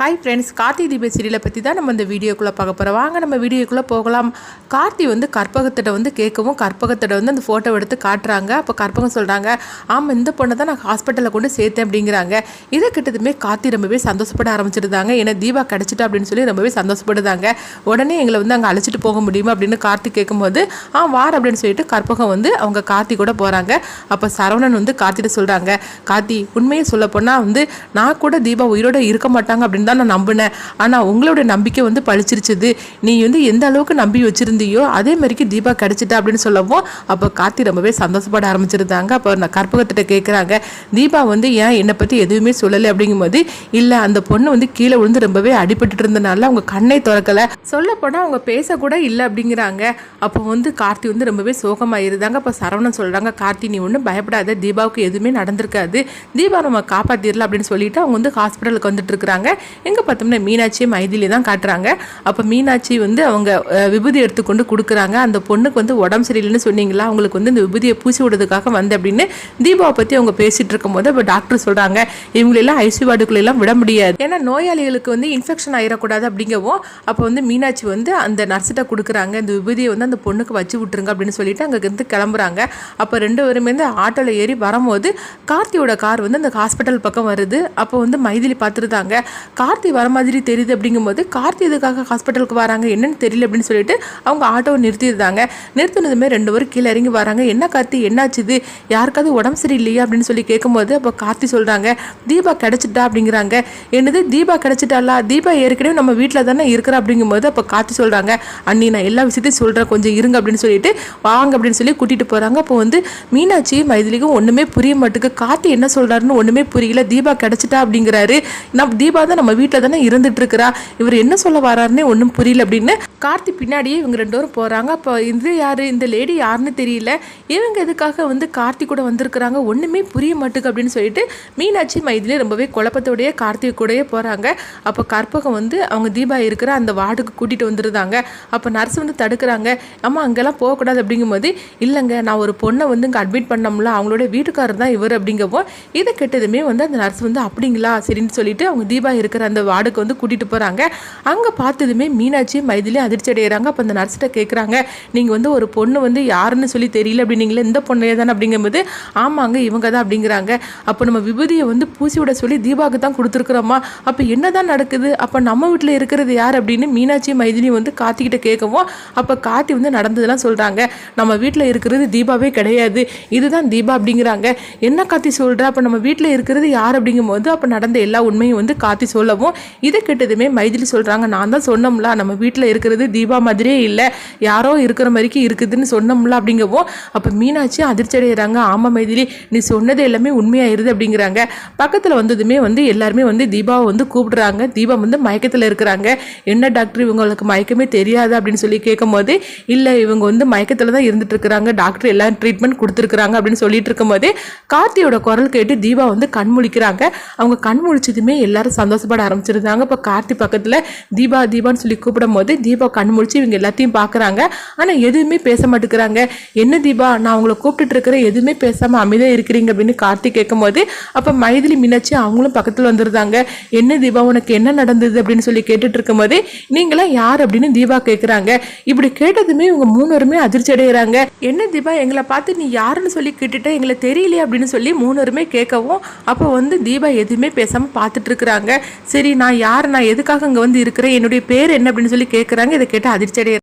Hi friends Karthi தீப சீரியலை பற்றி தான் நம்ம இந்த வீடியோக்குள்ளே பார்க்க போகிறோம் வாங்க நம்ம வீடியோக்குள்ளே போகலாம். கார்த்தி வந்து கற்பகத்திட்ட வந்து கேட்கவும் கற்பகத்திட்ட வந்து அந்த ஃபோட்டோ எடுத்து காட்டுறாங்க. அப்போ கற்பகம் சொல்கிறாங்க ஆமாம் இந்த பொண்ணை தான் நான் ஹாஸ்பிட்டலில் கொண்டு சேர்த்தேன் அப்படிங்கிறாங்க. இதை கிட்டதுமே கார்த்தி ரொம்பவே சந்தோஷப்பட ஆரம்பிச்சிருந்தாங்க. ஏன்னா தீபா கிடச்சிட்டா அப்படின்னு சொல்லி ரொம்பவே சந்தோஷப்படுதாங்க. உடனே எங்களை வந்து அங்கே அழைச்சிட்டு போக முடியுமா அப்படின்னு கார்த்தி கேட்கும்போது ஆ வார் அப்படின்னு சொல்லிட்டு கற்பகம் வந்து அவங்க கார்த்தி கூட போகிறாங்க அப்போ சரவணன் வந்து கார்த்திட்ட சொல்கிறாங்க கார்த்தி உண்மையை சொல்ல போனால் வந்து நான் கூட தீபா உயிரோட இருக்க மாட்டாங்க அப்படின்னு தான் நான் நம்பினேன். ஆனால் உங்களோட நம்பிக்கை வந்து பழிச்சிருச்சுது. நீ வந்து எந்த அளவுக்கு நம்பி வச்சிருந்தியோ அதே மாதிரிக்கு தீபா கிடைச்சிட்டா அப்படின்னு சொல்லவும் அப்போ கார்த்தி ரொம்பவே சந்தோஷப்பட ஆரம்பிச்சிருந்தாங்க. அப்போ நான் கற்பகத்திட்ட கேட்குறாங்க தீபா வந்து ஏன் என்னை பற்றி எதுவுமே சொல்லலை? அப்படிங்கும்போது இல்லை அந்த பொண்ணு வந்து கீழே விழுந்து ரொம்பவே அடிபட்டு இருந்தனால அவங்க கண்ணை திறக்கலை. சொல்லப்போனால் அவங்க பேசக்கூட இல்லை அப்படிங்கிறாங்க. அப்போ வந்து கார்த்தி வந்து ரொம்பவே சோகமாயிருந்தாங்க. அப்போ சரவணன் சொல்கிறாங்க கார்த்தி நீ ஒன்றும் பயப்படாத. தீபாவுக்கு எதுவுமே நடந்திருக்காது. தீபா நம்ம காப்பாற்றிடலாம் அப்படின்னு சொல்லிட்டு அவங்க வந்து ஹாஸ்பிட்டலுக்கு வந்துட்டு இருக்கிறாங்க எங்கே பார்த்தோம்னா மீனாட்சி மைதிலி தான் காட்டுறாங்க. அப்போ மீனாட்சி வந்து அவங்க விபூதி எடுத்துக்கொண்டு கொடுக்குறாங்க. அந்த பொண்ணுக்கு வந்து உடம்பு சரியில்லைன்னு சொன்னீங்களா? அவங்களுக்கு வந்து இந்த விபூதியை பூசி விடுறதுக்காக வந்து அப்படின்னு தீபாவை பற்றி அவங்க பேசிகிட்டு இருக்கும்போது அப்போ டாக்டர் சொல்கிறாங்க இவங்களெல்லாம் ஐசி வார்டுக்குள்ளெல்லாம் விட முடியாது. ஏன்னா நோயாளிகளுக்கு வந்து இன்ஃபெக்ஷன் ஆயிடக்கூடாது அப்படிங்கவும் அப்போ வந்து மீனாட்சி வந்து அந்த நர்ஸ்கிட்ட கொடுக்குறாங்க இந்த விபூதியை வந்து அந்த பொண்ணுக்கு வச்சு விட்டுருங்க அப்படின்னு சொல்லிட்டு அங்கேருந்து கிளம்புறாங்க. அப்போ ரெண்டு பேருமே வந்து ஆட்டோவில் ஏறி வரும்போது கார்த்தியோட கார் வந்து அந்த ஹாஸ்பிட்டல் பக்கம் வருது. அப்போ வந்து மைதிலி பார்த்துருந்தாங்க. கார்த்தி வர மாதிரி தெரியுது அப்படிங்கும்போது கார்த்தி எதுக்காக ஹாஸ்பிட்டலுக்கு வராங்க என்னன்னு தெரியல அப்படின்னு சொல்லிட்டு அவங்க ஆட்டோவை நிறுத்தியிருந்தாங்க நிறுத்தினதுமே ரெண்டு பேரும் கீழே இறங்கி வராங்க. என்ன கார்த்தி என்னாச்சுது யாருக்காவது உடம்பு சரியில்லையா? அப்படின்னு சொல்லி கேட்கும்போது அப்போ கார்த்தி சொல்கிறாங்க தீபா கிடச்சிட்டா? அப்படிங்கிறாங்க. என்னது? தீபா கிடச்சிட்டாலா தீபா ஏற்கனவே நம்ம வீட்டில் தானே இருக்கிறா? அப்படிங்கும்போது அப்போ கார்த்தி சொல்கிறாங்க அண்ணி நான் எல்லா விஷயத்தையும் சொல்கிறேன் கொஞ்சம் இருங்க அப்படின்னு சொல்லிட்டு வாங்க அப்படின்னு சொல்லி கூட்டிகிட்டு போகிறாங்க அப்போ வந்து மீனாட்சி மைதிலிக்கும் ஒன்றுமே புரிய மாட்டுக்கு. கார்த்தி என்ன சொல்கிறாருன்னு ஒன்றுமே புரியல. தீபா கிடைச்சிட்டா? அப்படிங்கிறாரு. நம்ம தீபா தான் நம்ம வீட்டில் தானே இருந்துட்டு இருக்கிறா இவர் என்ன சொல்ல வராருன்னே ஒன்றும் புரியல அப்படின்னு கார்த்தி பின்னாடியே இவங்க ரெண்டு பேரும் போகிறாங்க அப்போ இது யார்? இந்த லேடி யாருன்னு தெரியல. இவங்க எதுக்காக வந்து கார்த்தி கூட வந்திருக்கிறாங்க? ஒன்றுமே புரிய மாட்டுக்கு அப்படின்னு சொல்லிட்டு மீனாட்சி மைதிலே ரொம்பவே குழப்பத்தோடையே கார்த்திக் கூடயே போகிறாங்க அப்போ கற்பகம் வந்து அவங்க தீபா இருக்கிற அந்த வார்டுக்கு கூட்டிகிட்டு வந்துருந்தாங்க. அப்போ நர்ஸ் வந்து தடுக்கிறாங்க. அம்மா அங்கெல்லாம் போகக்கூடாது அப்படிங்கும்போது இல்லைங்க நான் ஒரு பொண்ணை வந்து இங்கே அட்மிட் பண்ணோம்ல அவங்களோட வீட்டுக்காரர் தான் இவர் அப்படிங்கப்போ இதை கெட்டதுமே வந்து அந்த நர்ஸ் வந்து அப்படிங்களா? சரின்னு சொல்லிட்டு அவங்க தீபா இருக்கிற அந்த வார்டுக்கு வந்து கூட்டிகிட்டு போகிறாங்க அங்கே பார்த்ததுமே மீனாட்சியும் மைதிலி அதிர்ச்சி அடைகிறாங்க அப்போ அந்த நர்ஸ்கிட்ட கேட்குறாங்க நீங்கள் வந்து ஒரு பொண்ணு வந்து யாருன்னு சொல்லி தெரியல அப்படின்னீங்களே இந்த பொண்ணே தானே? அப்படிங்கும்போது ஆமாங்க இவங்க தான் அப்படிங்கிறாங்க. அப்போ நம்ம விபூதியை வந்து பூசி விட சொல்லி தீபாவுக்கு தான் கொடுத்துருக்குறோமா? அப்போ என்ன தான் நடக்குது? அப்போ நம்ம வீட்டில் இருக்கிறது யார் அப்படின்னு மீனாட்சி மைதிலியும் வந்து காத்திக்கிட்ட கேட்கவும் அப்போ காத்தி வந்து நடந்ததெல்லாம் சொல்கிறாங்க நம்ம வீட்டில் இருக்கிறது தீபாவே கிடையாது. இதுதான் தீபா அப்படிங்கிறாங்க. என்ன காத்தி சொல்கிற அப்போ நம்ம வீட்டில் இருக்கிறது யார் அப்படிங்கும்போது அப்போ நடந்த எல்லா உண்மையும் வந்து காத்தி சொல்ல சொல்லவும் இதை கெட்டதுமே மைதிலி சொல்கிறாங்க நான் தான் சொன்னோம்ல நம்ம வீட்டில் இருக்கிறது தீபா மாதிரியே இல்லை. யாரோ இருக்கிற மாதிரிக்கு இருக்குதுன்னு சொன்னோம்ல அப்படிங்கவும் அப்போ மீனாட்சி அதிர்ச்சி அடைகிறாங்க ஆமாம் மைதிலி நீ சொன்னது எல்லாமே உண்மையாயிருது அப்படிங்கிறாங்க. பக்கத்தில் வந்ததுமே வந்து எல்லாருமே வந்து தீபாவை வந்து கூப்பிடுறாங்க. தீபா வந்து மயக்கத்தில் இருக்கிறாங்க. என்ன டாக்டர் இவங்களுக்கு மயக்கமே தெரியாது அப்படின்னு சொல்லி கேட்கும்போது இல்லை இவங்க வந்து மயக்கத்தில் தான் இருந்துட்டு இருக்கிறாங்க டாக்டர் எல்லாம் ட்ரீட்மெண்ட் கொடுத்துருக்குறாங்க அப்படின்னு சொல்லிட்டு இருக்கும்போது கார்த்தியோட குரல் கேட்டு தீபா வந்து கண் முழிக்கிறாங்க. அவங்க கண் முழிச்சதுமே எல்லாரும் சந்தோஷப்பட ஆரம்பிச்சிருந்தாங்க. இப்போ கார்த்தி பக்கத்தில் தீபா தீபான்னு சொல்லி கூப்பிடும் போது தீபா கண் முழிச்சு இவங்க எல்லாத்தையும் பார்க்குறாங்க ஆனால் எதுவுமே பேச மாட்டேங்கிறாங்க. என்ன தீபா நான் உங்களை கூப்பிட்டுட்டு இருக்கிறேன். எதுவுமே பேசாமல் அமைதியாக இருக்கிறீங்க அப்படின்னு கார்த்தி கேட்கும்போது அப்போ மைதிலி மீனாட்சி அவங்களும் பக்கத்தில் வந்திருந்தாங்க. என்ன தீபா உனக்கு என்ன நடந்தது? அப்படின்னு சொல்லி கேட்டுட்டு இருக்கும்போது நீங்களாம் யார்? அப்படின்னு தீபா கேட்குறாங்க இப்படி கேட்டதுமே இவங்க மூணுருமே அதிர்ச்சி அடைகிறாங்க என்ன தீபா எங்களை பார்த்து நீ யாருன்னு சொல்லி கேட்டுட்ட? எங்களை தெரியலையே அப்படின்னு சொல்லி மூணருமே கேட்கவும் அப்போ வந்து தீபா எதுவுமே பேசாமல் பார்த்துட்டு இருக்கிறாங்க. சரி நான் யார் நான் எதுக்காக இங்கே வந்து இருக்கிறேன்? என்னுடைய பேர் என்ன அப்படின்னு சொல்லி கேட்குறாங்க இதை கேட்டு அதிர்ச்சி